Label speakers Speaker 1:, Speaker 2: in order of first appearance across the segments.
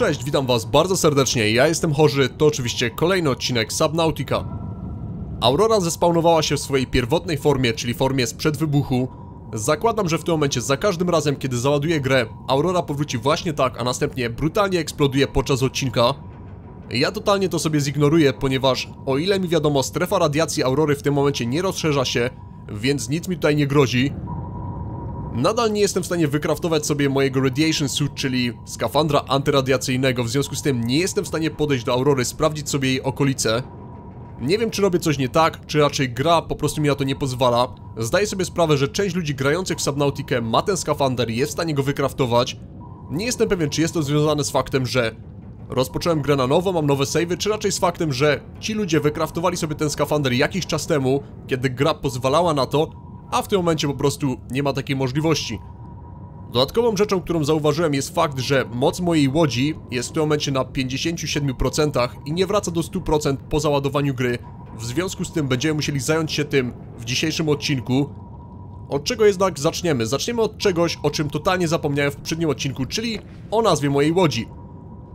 Speaker 1: Cześć, witam was bardzo serdecznie, ja jestem Chorzy, to oczywiście kolejny odcinek Subnautica. Aurora zespawnowała się w swojej pierwotnej formie, czyli formie sprzed wybuchu. Zakładam, że w tym momencie za każdym razem, kiedy załaduję grę, Aurora powróci właśnie tak, a następnie brutalnie eksploduje podczas odcinka. Ja totalnie to sobie zignoruję, ponieważ o ile mi wiadomo, strefa radiacji Aurory w tym momencie nie rozszerza się, więc nic mi tutaj nie grozi. Nadal nie jestem w stanie wykraftować sobie mojego Radiation Suit, czyli skafandra antyradiacyjnego, w związku z tym nie jestem w stanie podejść do Aurory, sprawdzić sobie jej okolice. Nie wiem, czy robię coś nie tak, czy raczej gra po prostu mi na to nie pozwala. Zdaję sobie sprawę, że część ludzi grających w Subnautikę ma ten skafander i jest w stanie go wykraftować. Nie jestem pewien, czy jest to związane z faktem, że rozpocząłem grę na nowo, mam nowe savey, czy raczej z faktem, że ci ludzie wykraftowali sobie ten skafander jakiś czas temu, kiedy gra pozwalała na to, a w tym momencie po prostu nie ma takiej możliwości. Dodatkową rzeczą, którą zauważyłem jest fakt, że moc mojej łodzi jest w tym momencie na 57% i nie wraca do 100% po załadowaniu gry. W związku z tym będziemy musieli zająć się tym w dzisiejszym odcinku. Od czego jednak zaczniemy? Zaczniemy od czegoś, o czym totalnie zapomniałem w poprzednim odcinku, czyli o nazwie mojej łodzi.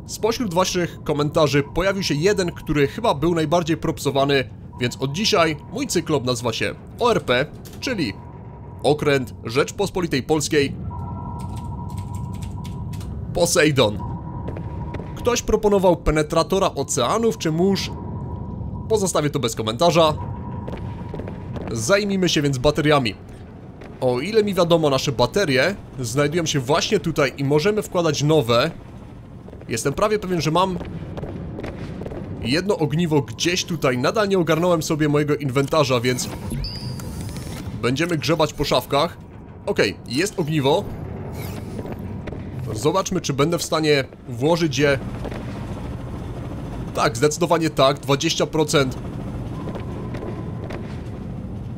Speaker 1: Spośród waszych komentarzy pojawił się jeden, który chyba był najbardziej propsowany, więc od dzisiaj mój cyklop nazywa się ORP, czyli Okręt Rzeczpospolitej Polskiej Poseidon. Ktoś proponował penetratora oceanów czy mórz? Pozostawię to bez komentarza. Zajmijmy się więc bateriami. O ile mi wiadomo, nasze baterie znajdują się właśnie tutaj i możemy wkładać nowe. Jestem prawie pewien, że mam jedno ogniwo gdzieś tutaj. Nadal nie ogarnąłem sobie mojego inwentarza, więc będziemy grzebać po szafkach. Okej, okay, jest ogniwo. Zobaczmy, czy będę w stanie włożyć je... Tak, zdecydowanie tak, 20%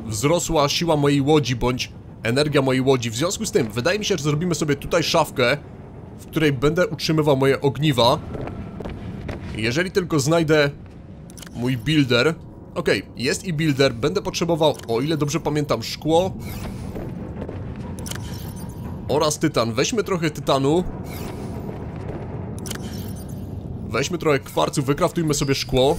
Speaker 1: wzrosła siła mojej łodzi, bądź energia mojej łodzi. W związku z tym, wydaje mi się, że zrobimy sobie tutaj szafkę, w której będę utrzymywał moje ogniwa. Jeżeli tylko znajdę mój builder. Okej, okay, jest i builder. Będę potrzebował, o ile dobrze pamiętam, szkło. Oraz tytan. Weźmy trochę tytanu. Weźmy trochę kwarcu, wykraftujmy sobie szkło.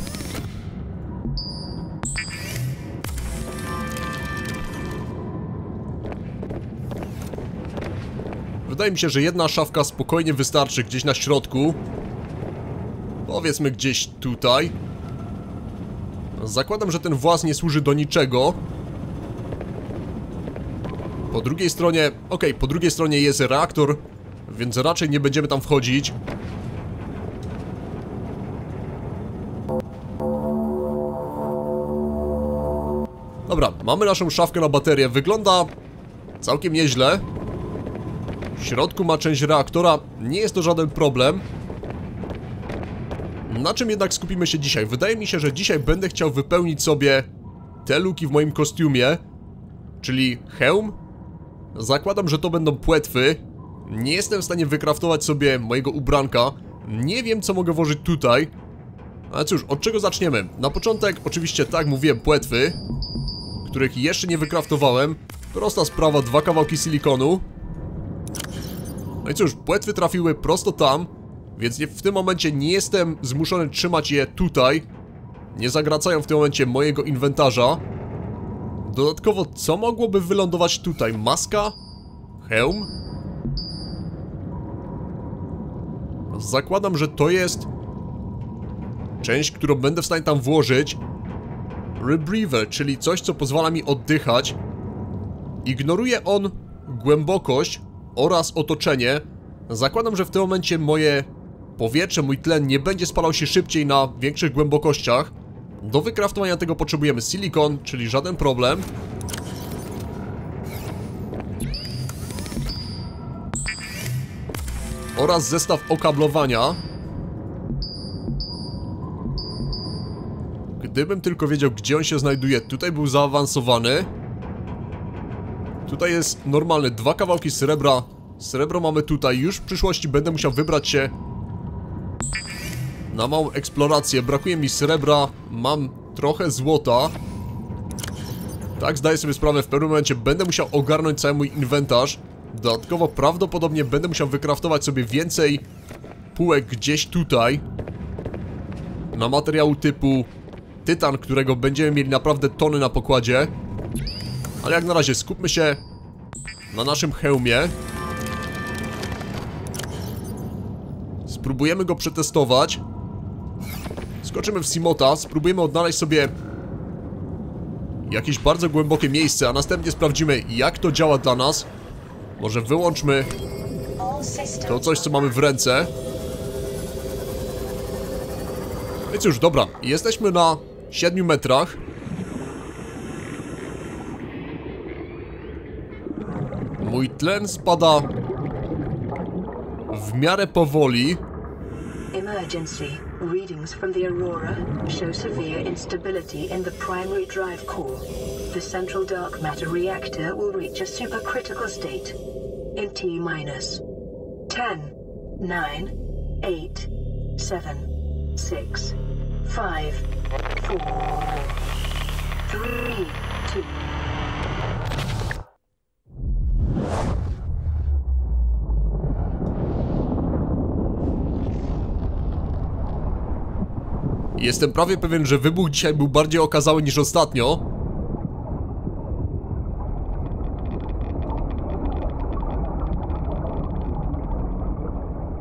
Speaker 1: Wydaje mi się, że jedna szafka spokojnie wystarczy gdzieś na środku. Powiedzmy gdzieś tutaj. Zakładam, że ten włas nie służy do niczego. Po drugiej stronie... Okay, po drugiej stronie jest reaktor, więc raczej nie będziemy tam wchodzić. Dobra, mamy naszą szafkę na baterię. Wygląda całkiem nieźle. W środku ma część reaktora. Nie jest to żaden problem. Na czym jednak skupimy się dzisiaj? Wydaje mi się, że dzisiaj będę chciał wypełnić sobie te luki w moim kostiumie, czyli hełm. Zakładam, że to będą płetwy. Nie jestem w stanie wykraftować sobie mojego ubranka. Nie wiem, co mogę włożyć tutaj. Ale cóż, od czego zaczniemy? Na początek, oczywiście, tak mówiłem, płetwy, których jeszcze nie wykraftowałem. Prosta sprawa, dwa kawałki silikonu. No i cóż, płetwy trafiły prosto tam. Więc nie, w tym momencie nie jestem zmuszony trzymać je tutaj. Nie zagracają w tym momencie mojego inwentarza. Dodatkowo, co mogłoby wylądować tutaj? Maska? Hełm? Zakładam, że to jest część, którą będę w stanie tam włożyć. Rebreather, czyli coś, co pozwala mi oddychać. Ignoruje on głębokość oraz otoczenie. Zakładam, że w tym momencie moje powietrze, mój tlen nie będzie spalał się szybciej na większych głębokościach. Do wykraftowania tego potrzebujemy silikon, czyli żaden problem. Oraz zestaw okablowania. Gdybym tylko wiedział, gdzie on się znajduje. Tutaj był zaawansowany. Tutaj jest normalny, dwa kawałki srebra. Srebro mamy tutaj. Już w przyszłości będę musiał wybrać się na małą eksplorację. Brakuje mi srebra, mam trochę złota. Tak, zdaję sobie sprawę, w pewnym momencie będę musiał ogarnąć cały mój inwentarz. Dodatkowo prawdopodobnie będę musiał wykraftować sobie więcej półek gdzieś tutaj. Na materiału typu tytan, którego będziemy mieli naprawdę tony na pokładzie. Ale jak na razie skupmy się na naszym hełmie. Spróbujemy go przetestować. Skoczymy w Simota, spróbujemy odnaleźć sobie jakieś bardzo głębokie miejsce, a następnie sprawdzimy jak to działa dla nas. Może wyłączmy to coś, co mamy w ręce. Więc już, dobra, jesteśmy na 7 metrach. Mój tlen spada w miarę powoli.
Speaker 2: Emergency. Readings from the Aurora show severe instability in the primary drive core. The central dark matter reactor will reach a supercritical state in T minus 10, 9, 8, 7, 6, 5, 4, 3, 2,
Speaker 1: Jestem prawie pewien, że wybuch dzisiaj był bardziej okazały niż ostatnio.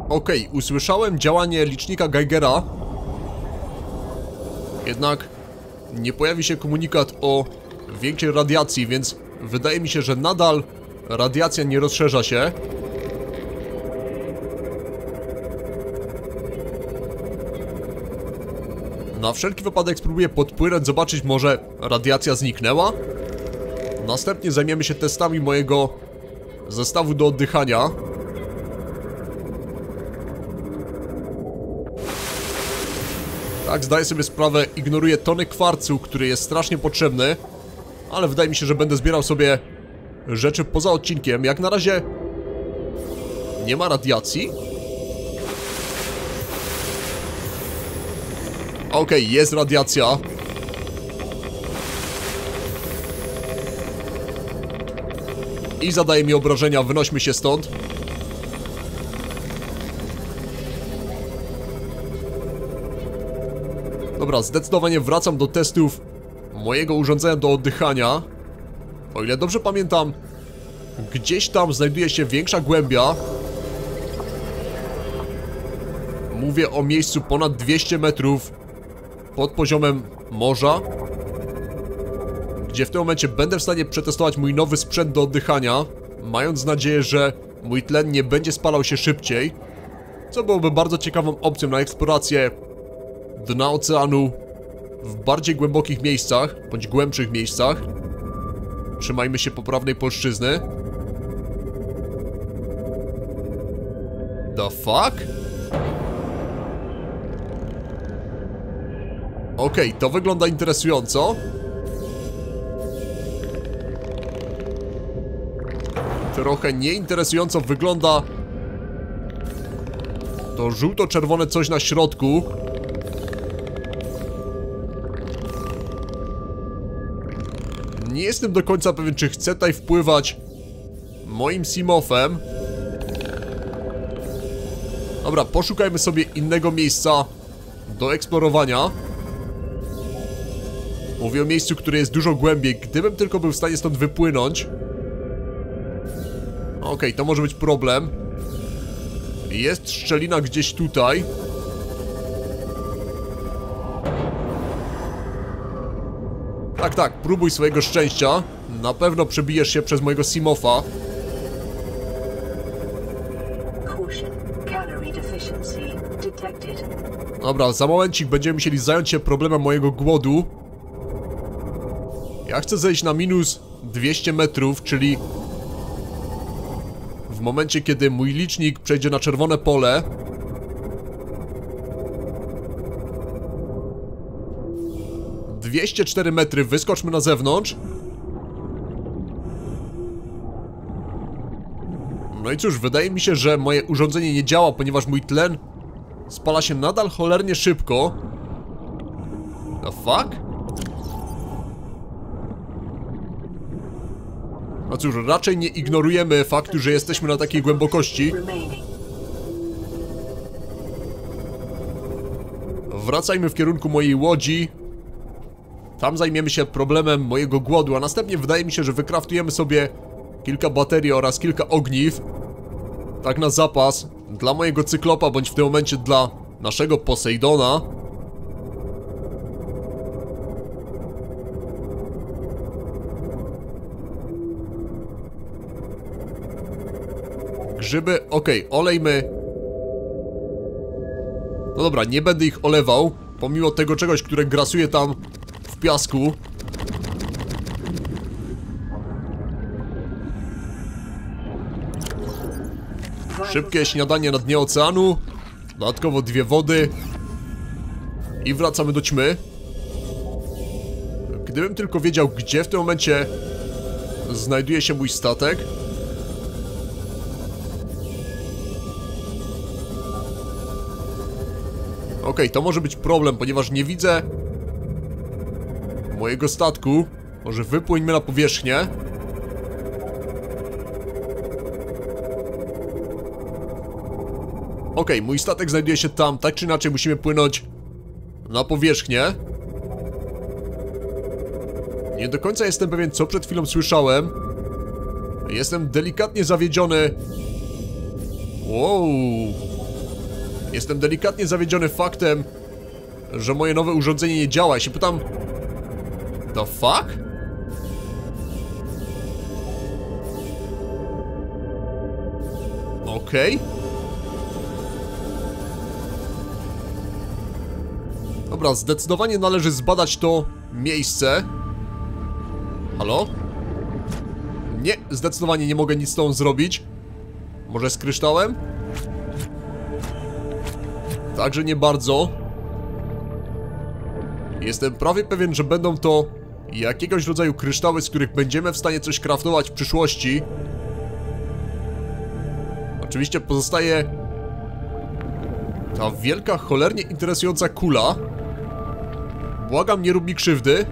Speaker 1: Okej, usłyszałem działanie licznika Geigera. Jednak nie pojawi się komunikat o większej radiacji, więc wydaje mi się, że nadal radiacja nie rozszerza się. Na wszelki wypadek spróbuję podpłynąć, zobaczyć może radiacja zniknęła. Następnie zajmiemy się testami mojego zestawu do oddychania. Tak, zdaję sobie sprawę, ignoruję tony kwarcu, który jest strasznie potrzebny. Ale wydaje mi się, że będę zbierał sobie rzeczy poza odcinkiem. Jak na razie nie ma radiacji. Okej, jest radiacja. I zadaje mi obrażenia, wynośmy się stąd. Dobra, zdecydowanie wracam do testów mojego urządzenia do oddychania. O ile dobrze pamiętam, gdzieś tam znajduje się większa głębia. Mówię o miejscu ponad 200 metrów pod poziomem morza, gdzie w tym momencie będę w stanie przetestować mój nowy sprzęt do oddychania, mając nadzieję, że mój tlen nie będzie spalał się szybciej, co byłoby bardzo ciekawą opcją na eksplorację dna oceanu w bardziej głębokich miejscach, bądź głębszych miejscach. Trzymajmy się poprawnej polszczyzny. The fuck? Okej, to wygląda interesująco. Trochę nieinteresująco wygląda to żółto-czerwone coś na środku. Nie jestem do końca pewien, czy chcę tutaj wpływać moim simofem. Dobra, poszukajmy sobie innego miejsca do eksplorowania. Mówię o miejscu, które jest dużo głębiej. Gdybym tylko był w stanie stąd wypłynąć. Okej, okay, to może być problem. Jest szczelina gdzieś tutaj. Tak, tak, próbuj swojego szczęścia. Na pewno przebijesz się przez mojego Simofa. Dobra, za momencik będziemy musieli zająć się problemem mojego głodu. Ja chcę zejść na minus 200 metrów, czyli w momencie, kiedy mój licznik przejdzie na czerwone pole. Dwieście cztery metry, wyskoczmy na zewnątrz. No i cóż, wydaje mi się, że moje urządzenie nie działa, ponieważ mój tlen spala się nadal cholernie szybko. The fuck? Cóż, raczej nie ignorujemy faktu, że jesteśmy na takiej głębokości. Wracajmy w kierunku mojej łodzi. Tam zajmiemy się problemem mojego głodu, a następnie wydaje mi się, że wykraftujemy sobie kilka baterii oraz kilka ogniw. Tak na zapas, dla mojego cyklopa, bądź w tym momencie dla naszego Posejdona. Grzyby, okej, olejmy. No dobra, nie będę ich olewał, pomimo tego czegoś, które grasuje tam w piasku. Szybkie śniadanie na dnie oceanu. Dodatkowo dwie wody. I wracamy do ćmy. Gdybym tylko wiedział, gdzie w tym momencie znajduje się mój statek. Okej, to może być problem, ponieważ nie widzę mojego statku. Może wypłyńmy na powierzchnię. Okej, mój statek znajduje się tam, tak czy inaczej musimy płynąć na powierzchnię. Nie do końca jestem pewien, co przed chwilą słyszałem. Jestem delikatnie zawiedziony. Wow. Jestem delikatnie zawiedziony faktem, że moje nowe urządzenie nie działa. Ja się pytam... The fuck? Okej. Okay. Dobra, zdecydowanie należy zbadać to miejsce. Halo? Nie, zdecydowanie nie mogę nic z tą zrobić. Może z kryształem? Także nie bardzo. Jestem prawie pewien, że będą to jakiegoś rodzaju kryształy, z których będziemy w stanie coś kraftować w przyszłości. Oczywiście pozostaje ta wielka, cholernie interesująca kula. Błagam, nie rób mi krzywdy.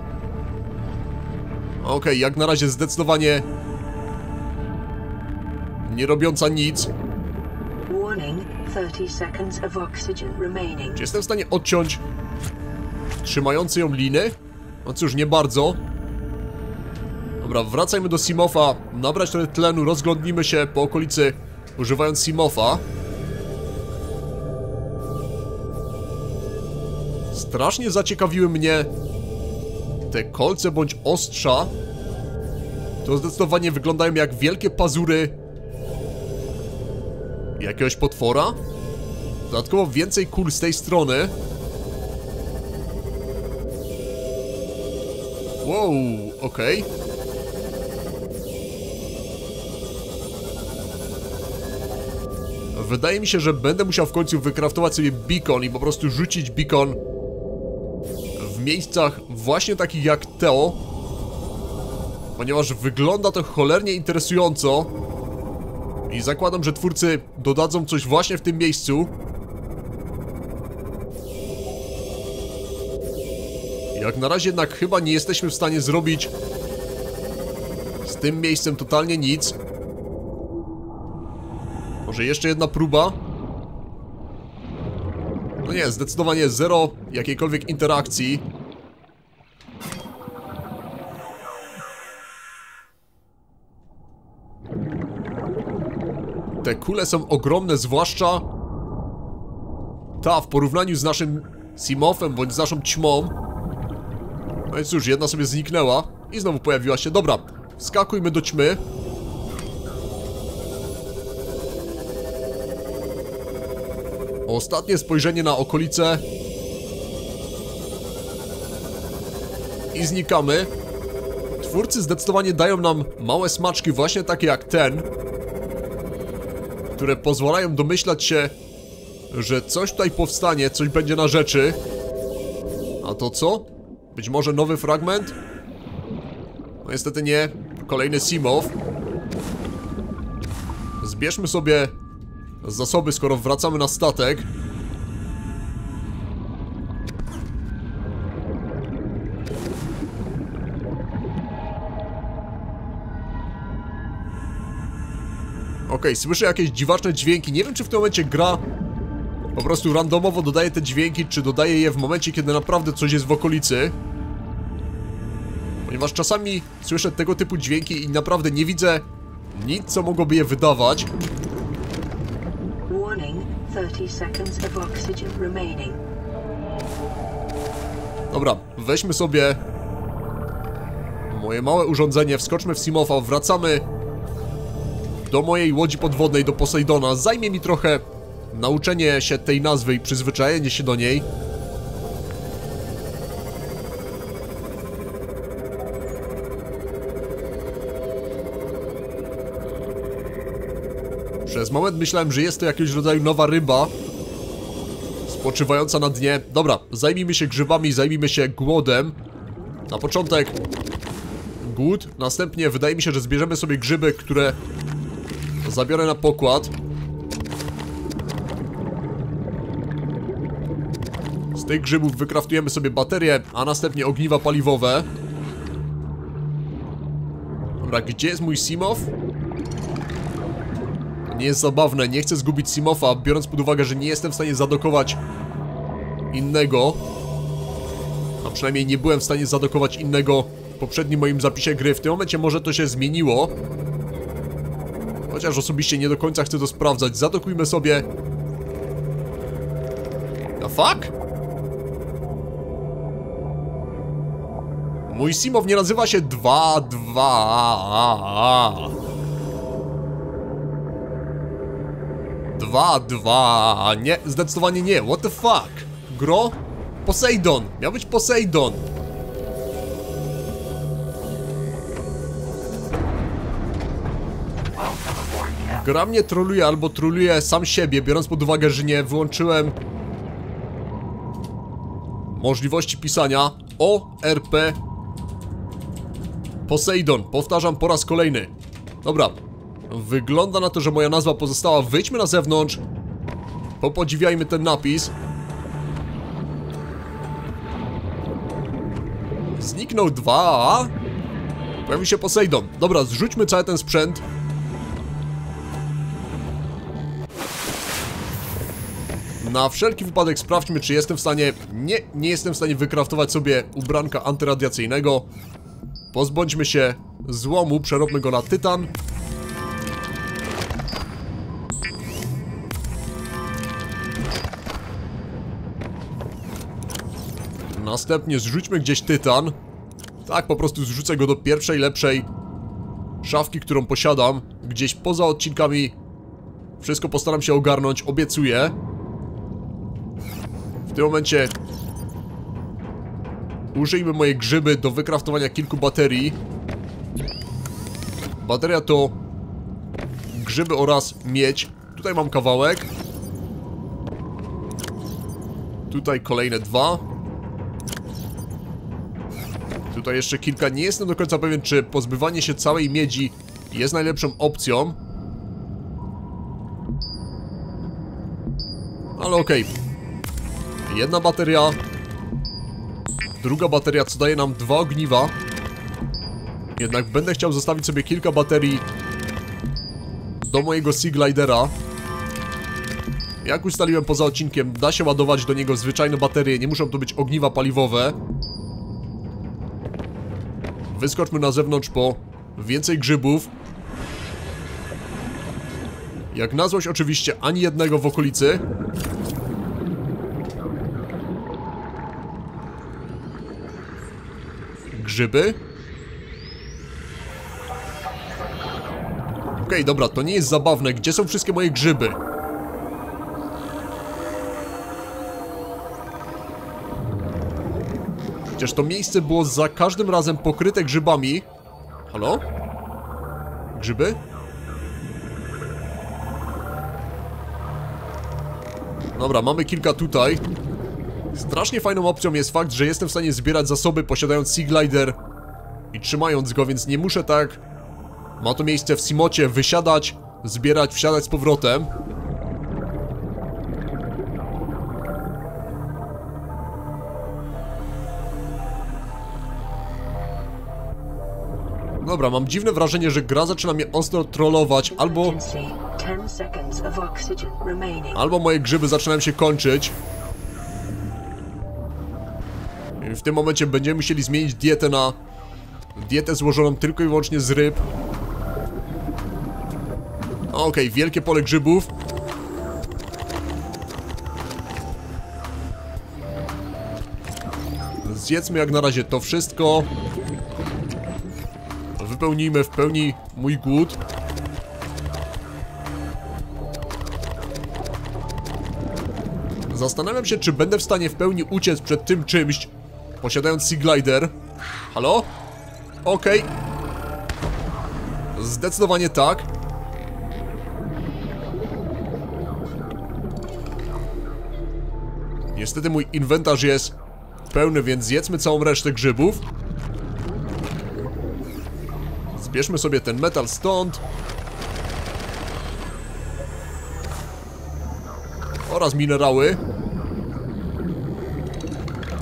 Speaker 1: Okej, okay, jak na razie zdecydowanie nie robiąca nic. Czy jestem w stanie odciąć trzymający ją liny? No cóż, nie bardzo. Dobra, wracajmy do Simofa, nabrać trochę tlenu, rozglądnijmy się po okolicy używając Simofa. Strasznie zaciekawiły mnie te kolce bądź ostrza. To zdecydowanie wyglądają jak wielkie pazury jakiegoś potwora. Dodatkowo więcej kul z tej strony. Wow, okej. Okay. Wydaje mi się, że będę musiał w końcu wykraftować sobie beacon i po prostu rzucić beacon w miejscach właśnie takich jak to. Ponieważ wygląda to cholernie interesująco. I zakładam, że twórcy dodadzą coś właśnie w tym miejscu. Jak na razie jednak chyba nie jesteśmy w stanie zrobić z tym miejscem totalnie nic. Może jeszcze jedna próba? No nie, zdecydowanie zero jakiejkolwiek interakcji. Te kule są ogromne, zwłaszcza ta w porównaniu z naszym Simofem bądź z naszą ćmą. No i cóż, jedna sobie zniknęła i znowu pojawiła się. Dobra, skakujmy do ćmy. Ostatnie spojrzenie na okolice. I znikamy. Twórcy zdecydowanie dają nam małe smaczki właśnie takie jak ten które pozwalają domyślać się, że coś tutaj powstanie, coś będzie na rzeczy. A to co? Być może nowy fragment? No niestety nie. Kolejny Simow. Zbierzmy sobie zasoby, skoro wracamy na statek. Słyszę jakieś dziwaczne dźwięki. Nie wiem, czy w tym momencie gra po prostu randomowo dodaję te dźwięki, czy dodaję je w momencie, kiedy naprawdę coś jest w okolicy. Ponieważ czasami słyszę tego typu dźwięki i naprawdę nie widzę nic, co mogłoby je wydawać.
Speaker 2: Warning 30 seconds of oxygen remaining.
Speaker 1: Dobra, weźmy sobie moje małe urządzenie, wskoczmy w Simofa, wracamy do mojej łodzi podwodnej, do Poseidona. Zajmie mi trochę nauczenie się tej nazwy i przyzwyczajenie się do niej. Przez moment myślałem, że jest to jakiegoś rodzaju nowa ryba spoczywająca na dnie. Dobra, zajmijmy się grzybami, zajmijmy się głodem. Na początek głód, następnie wydaje mi się, że zbierzemy sobie grzyby, które zabiorę na pokład. Z tych grzybów wykraftujemy sobie baterie, a następnie ogniwa paliwowe. Dobra, gdzie jest mój Simow? Nie jest zabawne, nie chcę zgubić Simofa, biorąc pod uwagę, że nie jestem w stanie zadokować innego. A przynajmniej nie byłem w stanie zadokować innego w poprzednim moim zapisie gry. W tym momencie może to się zmieniło. Chociaż osobiście nie do końca chcę to sprawdzać. Zadokujmy sobie... The fuck? Mój Simow nie nazywa się 2 2 2 2 Nie, zdecydowanie nie. What the fuck? Gro? Poseidon. Miał być Poseidon. Gra mnie troluje albo troluje sam siebie, biorąc pod uwagę, że nie wyłączyłem możliwości pisania ORP Poseidon. Powtarzam po raz kolejny. Dobra. Wygląda na to, że moja nazwa pozostała. Wyjdźmy na zewnątrz. Popodziwiajmy ten napis. Zniknął dwa. Pojawił się Poseidon. Dobra, zrzućmy cały ten sprzęt. Na wszelki wypadek sprawdźmy, czy jestem w stanie... Nie, nie jestem w stanie wykraftować sobie ubranka antyradiacyjnego. Pozbądźmy się złomu, przerobmy go na tytan. Następnie zrzućmy gdzieś tytan. Tak, po prostu zrzucę go do pierwszej, lepszej szafki, którą posiadam. Gdzieś poza odcinkami wszystko postaram się ogarnąć, obiecuję. Tym momencie użyjmy moje grzyby do wykraftowania kilku baterii. Bateria to grzyby oraz miedź. Tutaj mam kawałek. Tutaj kolejne dwa. Tutaj jeszcze kilka. Nie jestem do końca pewien, czy pozbywanie się całej miedzi jest najlepszą opcją. Ale okej. Okay. Jedna bateria. Druga bateria, co daje nam dwa ogniwa. Jednak będę chciał zostawić sobie kilka baterii do mojego Sea Glidera. Jak ustaliłem poza odcinkiem, da się ładować do niego zwyczajne baterie, nie muszą to być ogniwa paliwowe. Wyskoczmy na zewnątrz po więcej grzybów. Jak na złość oczywiście ani jednego w okolicy. Grzyby. Okej, okay, dobra, to nie jest zabawne. Gdzie są wszystkie moje grzyby? Chociaż to miejsce było za każdym razem pokryte grzybami. Halo? Grzyby? Dobra, mamy kilka tutaj. Strasznie fajną opcją jest fakt, że jestem w stanie zbierać zasoby posiadając Sea Glider i trzymając go, więc nie muszę tak... Ma to miejsce w Simocie, wysiadać, zbierać, wsiadać z powrotem. Dobra, mam dziwne wrażenie, że gra zaczyna mnie ostro trollować, albo...
Speaker 2: Emergency. 10 seconds of oxygen remaining.
Speaker 1: Albo moje grzyby zaczynają się kończyć. W tym momencie będziemy musieli zmienić dietę na... Dietę złożoną tylko i wyłącznie z ryb. Okej, wielkie pole grzybów. Zjedzmy jak na razie to wszystko. Wypełnijmy w pełni mój głód. Zastanawiam się, czy będę w stanie w pełni uciec przed tym czymś, posiadając Sea Glider. Halo? Okej. Zdecydowanie tak. Niestety mój inwentarz jest pełny, więc zjedzmy całą resztę grzybów. Zbierzmy sobie ten metal stąd. Oraz minerały.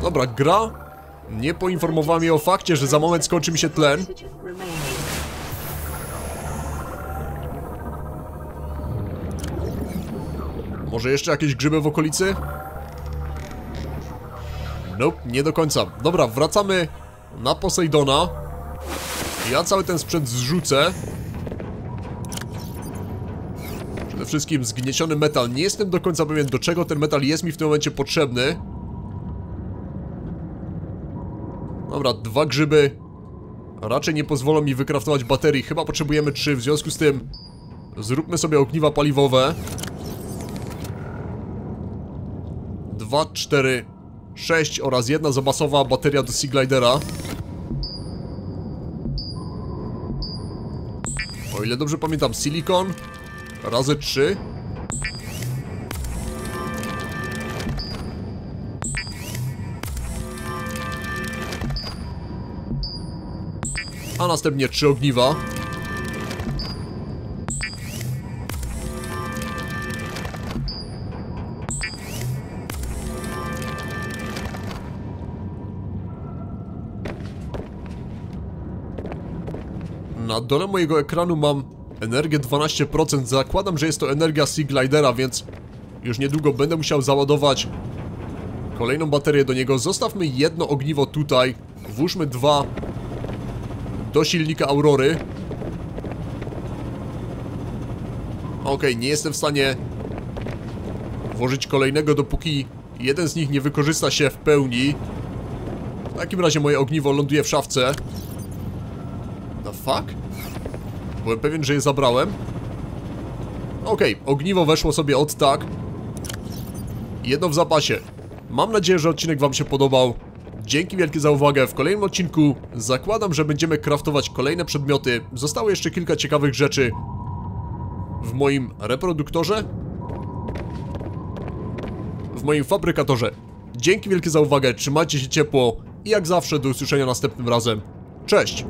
Speaker 1: Dobra, gra nie poinformowała mnie o fakcie, że za moment skończy mi się tlen. Może jeszcze jakieś grzyby w okolicy? Nope, nie do końca. Dobra, wracamy na Poseidona. Ja cały ten sprzęt zrzucę. Przede wszystkim zgnieciony metal. Nie jestem do końca pewien, do czego ten metal jest mi w tym momencie potrzebny. Dobra, dwa grzyby raczej nie pozwolą mi wykraftować baterii. Chyba potrzebujemy trzy, w związku z tym zróbmy sobie ogniwa paliwowe. 2, 4, 6 oraz jedna zabasowa bateria do Sea Glidera. O ile dobrze pamiętam, silikon razy 3. A następnie trzy ogniwa. Na dole mojego ekranu mam energię 12%. Zakładam, że jest to energia Sea Glidera, więc już niedługo będę musiał załadować kolejną baterię do niego. Zostawmy jedno ogniwo tutaj. Włóżmy dwa do silnika Aurory. Okej, nie jestem w stanie włożyć kolejnego, dopóki jeden z nich nie wykorzysta się w pełni. W takim razie moje ogniwo ląduje w szafce. The fuck? Byłem pewien, że je zabrałem. Okej, ogniwo weszło sobie od tak. Jedno w zapasie. Mam nadzieję, że odcinek wam się podobał. Dzięki wielkie za uwagę. W kolejnym odcinku zakładam, że będziemy craftować kolejne przedmioty. Zostało jeszcze kilka ciekawych rzeczy w moim reproduktorze. W moim fabrykatorze. Dzięki wielkie za uwagę, trzymajcie się ciepło i jak zawsze do usłyszenia następnym razem. Cześć!